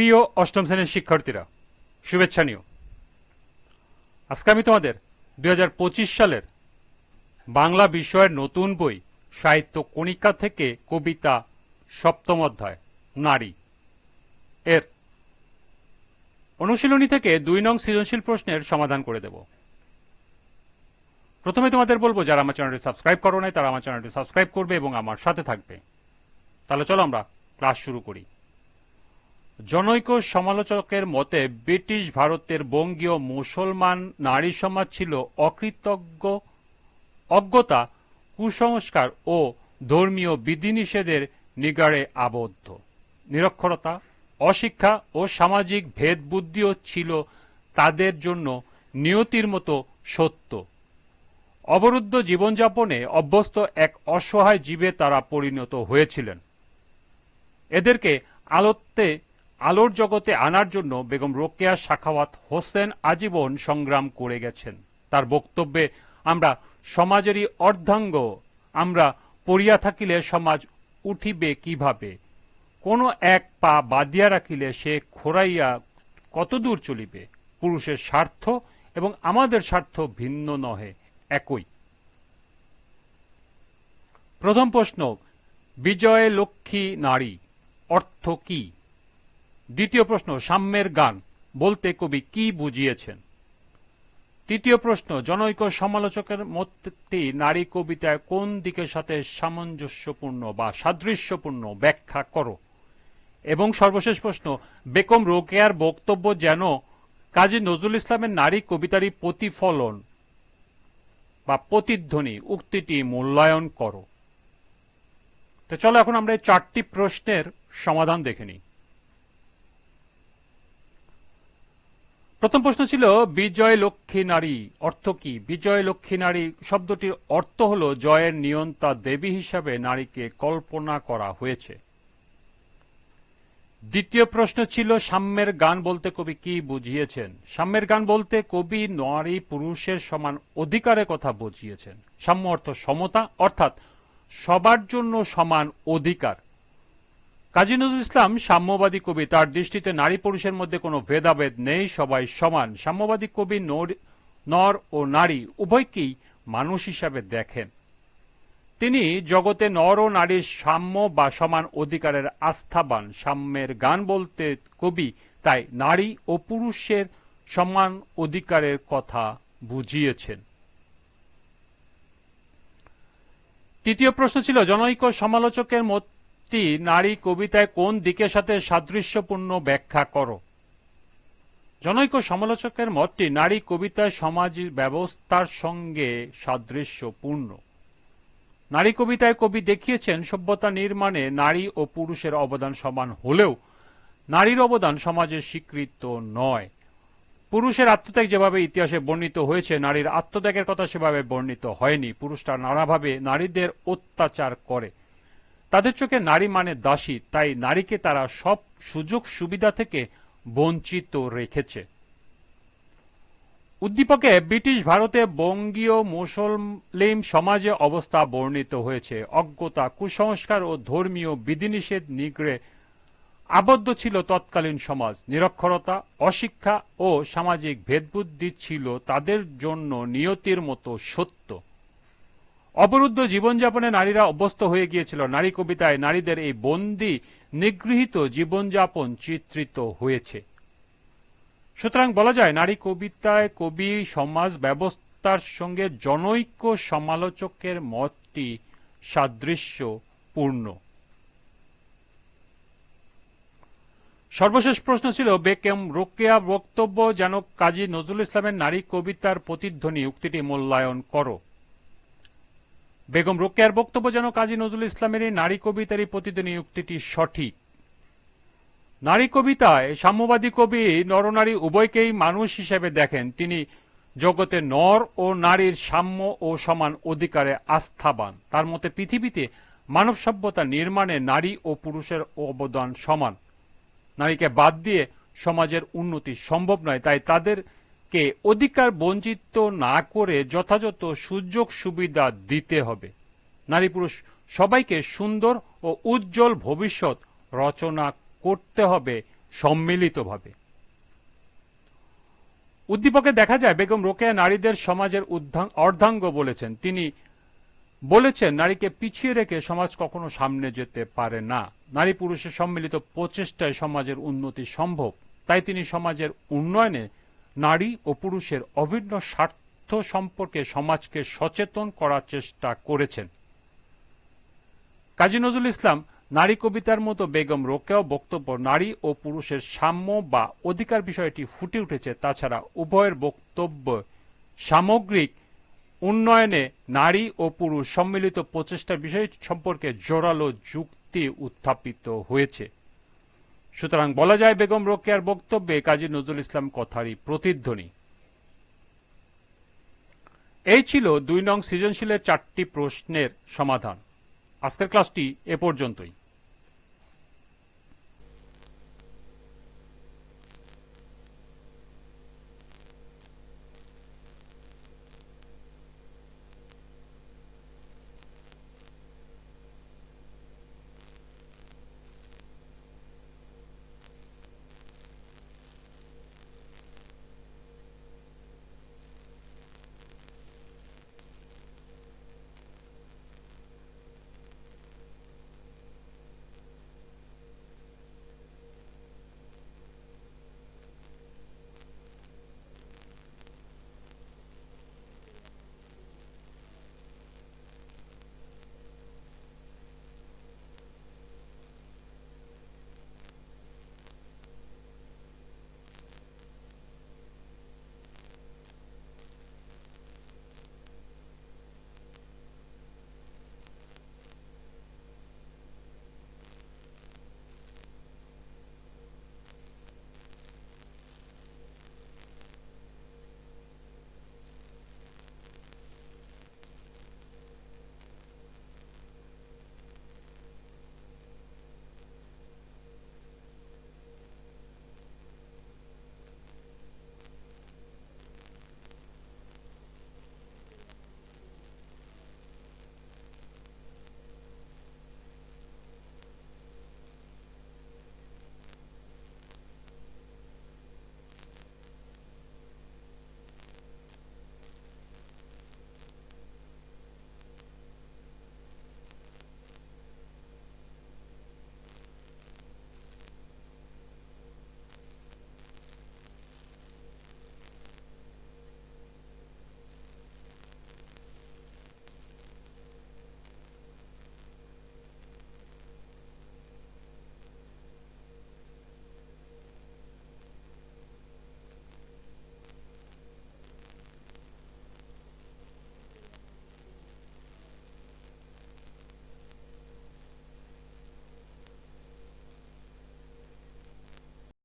প্রিয় অষ্টম শ্রেণির শিক্ষার্থীরা, শুভেচ্ছা নিও। আজকে আমি তোমাদের দুই হাজার পঁচিশ সালের বাংলা বিষয়ের নতুন বই সাহিত্য কণিকা থেকে কবিতা সপ্তম অধ্যায়, নারী। এর অনুশীলনী থেকে দুই নং সৃজনশীল প্রশ্নের সমাধান করে দেব। প্রথমে তোমাদের বলব, যারা আমার চ্যানেলটি সাবস্ক্রাইব করো নাই, তারা আমার চ্যানেলটি সাবস্ক্রাইব করবে এবং আমার সাথে থাকবে। তাহলে চলো আমরা ক্লাস শুরু করি। জনৈক সমালোচকের মতে, ব্রিটিশ ভারতের বঙ্গীয় মুসলমান নারী সমাজ ছিল অকৃতজ্ঞ, অজ্ঞতা, কুসংস্কার ও ধর্মীয় বিধিনিষেধের নিগাড়ে আবদ্ধ। নিরক্ষরতা, অশিক্ষা ও সামাজিক ভেদ বুদ্ধিও ছিল তাদের জন্য নিয়তির মতো সত্য। অবরুদ্ধ জীবনযাপনে অভ্যস্ত এক অসহায় জীবে তারা পরিণত হয়েছিলেন। এদেরকে আলোতে আলোর জগতে আনার জন্য বেগম রোকেয়া শাখাওয়াত হোসেন আজীবন সংগ্রাম করে গেছেন। তার বক্তব্যে, আমরা সমাজেরই অর্ধাঙ্গ, আমরা পড়িয়া থাকিলে সমাজ উঠিবে কীভাবে? কোনো এক পা বাদিয়া রাখিলে সে খোরাইয়া কতদূর চলিবে? পুরুষের স্বার্থ এবং আমাদের স্বার্থ ভিন্ন নহে, একই। প্রথম প্রশ্ন, বিজয় লক্ষ্মী নারী, অর্থ কি? দ্বিতীয় প্রশ্ন, সাম্যের গান, বলতে কবি কি বুঝিয়েছেন? তৃতীয় প্রশ্ন, জনৈক সমালোচকের মতটি নারী কবিতায় কোন দিকের সাথে সামঞ্জস্যপূর্ণ বা সাদৃশ্যপূর্ণ ব্যাখ্যা করো? এবং সর্বশেষ প্রশ্ন বেকম রোকেয়ার বক্তব্য যেন কাজী নজরুল ইসলামের নারী কবিতারই প্রতিফলন বা প্রতিধ্বনি, উক্তিটি মূল্যায়ন করো। তো চলো এখন আমরা এই চারটি প্রশ্নের সমাধান দেখে নিই। প্রথম প্রশ্ন ছিল, বিজয় লক্ষ্মী নারী অর্থ কি? বিজয় লক্ষ্মী নারী শব্দটির অর্থ হল জয়ের নিয়ন্তা দেবী হিসাবে নারীকে কল্পনা করা হয়েছে। দ্বিতীয় প্রশ্ন ছিল, সাম্যের গান বলতে কবি কি বুঝিয়েছেন? সাম্যের গান বলতে কবি, নারী, পুরুষের সমান অধিকারের কথা বুঝিয়েছেন। সাম্য অর্থ সমতা, অর্থাৎ সবার জন্য সমান অধিকার। কাজী নজরুল ইসলাম সাম্যবাদী কবি। তার দৃষ্টিতে নারী পুরুষের মধ্যে কোনো ভেদাভেদ নেই, সবাই সমান। সাম্যবাদী কবি নর ও নারী উভয়কেই মানুষ হিসাবে দেখেন। তিনি জগতে নর ও নারীর সাম্য বা সমান অধিকারের আস্থাবান। সাম্যের গান বলতে কবি, তাই নারী ও পুরুষের সমান অধিকারের কথা বুঝিয়েছেন। তৃতীয় প্রশ্ন ছিল, জনৈক সমালোচকের মতটি নারী কবিতায় কোন দিকের সাথে সাদৃশ্যপূর্ণ ব্যাখ্যা করো? জনৈক সমালোচকের মতটি নারী কবিতায় সমাজ ব্যবস্থার সঙ্গে সাদৃশ্যপূর্ণ। নারী কবিতায় কবি দেখিয়েছেন, সভ্যতা নির্মাণে নারী ও পুরুষের অবদান সমান হলেও নারীর অবদান সমাজে স্বীকৃত নয়। পুরুষের আত্মত্যাগ যেভাবে ইতিহাসে বর্ণিত হয়েছে, নারীর আত্মত্যাগের কথা সেভাবে বর্ণিত হয়নি। পুরুষরা নানাভাবে নারীদের অত্যাচার করে। তাদের চোখে নারী মানে দাসী, তাই নারীকে তারা সব সুযোগ সুবিধা থেকে বঞ্চিত রেখেছে। উদ্দীপকে ব্রিটিশ ভারতে বঙ্গীয় মুসলিম সমাজে অবস্থা বর্ণিত হয়েছে। অজ্ঞতা, কুসংস্কার ও ধর্মীয় বিধিনিষেধ নিগড়ে আবদ্ধ ছিল তৎকালীন সমাজ। নিরক্ষরতা, অশিক্ষা ও সামাজিক ভেদবুদ্ধি ছিল তাদের জন্য নিয়তির মতো সত্য। অবরুদ্ধ জীবনযাপনে নারীরা অভ্যস্ত হয়ে গিয়েছিল। নারী কবিতায় নারীদের এই বন্দি, নিগৃহীত জীবনযাপন চিত্রিত হয়েছে। সুতরাং বলা যায়, নারী কবিতায় কবি, সমাজ ব্যবস্থার সঙ্গে জনৈক সমালোচকের মতটি সাদৃশ্যপূর্ণ। সর্বশেষ প্রশ্ন ছিল, বেকেম রোকেয়া বক্তব্য যেন কাজী নজরুল ইসলামের নারী কবিতার প্রতিধ্বনি, উক্তিটি মূল্যায়ন করো। বেগম রোকেয়ার বক্তব্য যেন কাজী নজরুল ইসলামের নারী কবিতারই প্রতিধ্বনি উক্তিটি সঠিক। নারী কবিতায় সাম্যবাদী কবি নরনারী উভয়কেই মানুষ হিসেবে দেখেন। তিনি জগতে নর ও নারীর সাম্য ও সমান অধিকারে আস্থাবান। তার মতে পৃথিবীতে মানব সভ্যতা নির্মাণে নারী ও পুরুষের অবদান সমান। নারীকে বাদ দিয়ে সমাজের উন্নতি সম্ভব নয়, তাই তাদেরকে অধিকার বঞ্চিত না করে যথাযথ সুযোগ সুবিধা দিতে হবে। নারী পুরুষ সবাইকে সুন্দর ও উজ্জ্বল ভবিষ্যৎ রচনা করতে হবে সম্মিলিতভাবে। উদ্দীপকে দেখা যায় বেগম রোকেয়া নারীদের সমাজের অর্ধাঙ্গ বলেছেন। তিনি বলেছেন, নারীকে পিছিয়ে রেখে সমাজ কখনো সামনে যেতে পারে না। নারী পুরুষের সম্মিলিত প্রচেষ্টায় সমাজের উন্নতি সম্ভব। তাই তিনি সমাজের উন্নয়নে নারী ও পুরুষের অভিন্ন স্বার্থ সম্পর্কে সমাজকে সচেতন করার চেষ্টা করেছেন। কাজী নজরুল ইসলাম নারী কবিতার মতো বেগম রোকেও বক্তব্য নারী ও পুরুষের সাম্য বা অধিকার বিষয়টি ফুটে উঠেছে। তাছাড়া উভয়ের বক্তব্য সামগ্রিক উন্নয়নে নারী ও পুরুষ সম্মিলিত প্রচেষ্টা বিষয় সম্পর্কে জোরালো যুক্তি উত্থাপিত হয়েছে। সুতরাং বলা যায় বেগম রোকেয়ার বক্তব্যে কাজী নজরুল ইসলাম কথারই প্রতিধ্বনি। এই ছিল দুই নং সৃজনশীলের চারটি প্রশ্নের সমাধান। আজকের ক্লাসটি এ পর্যন্তই।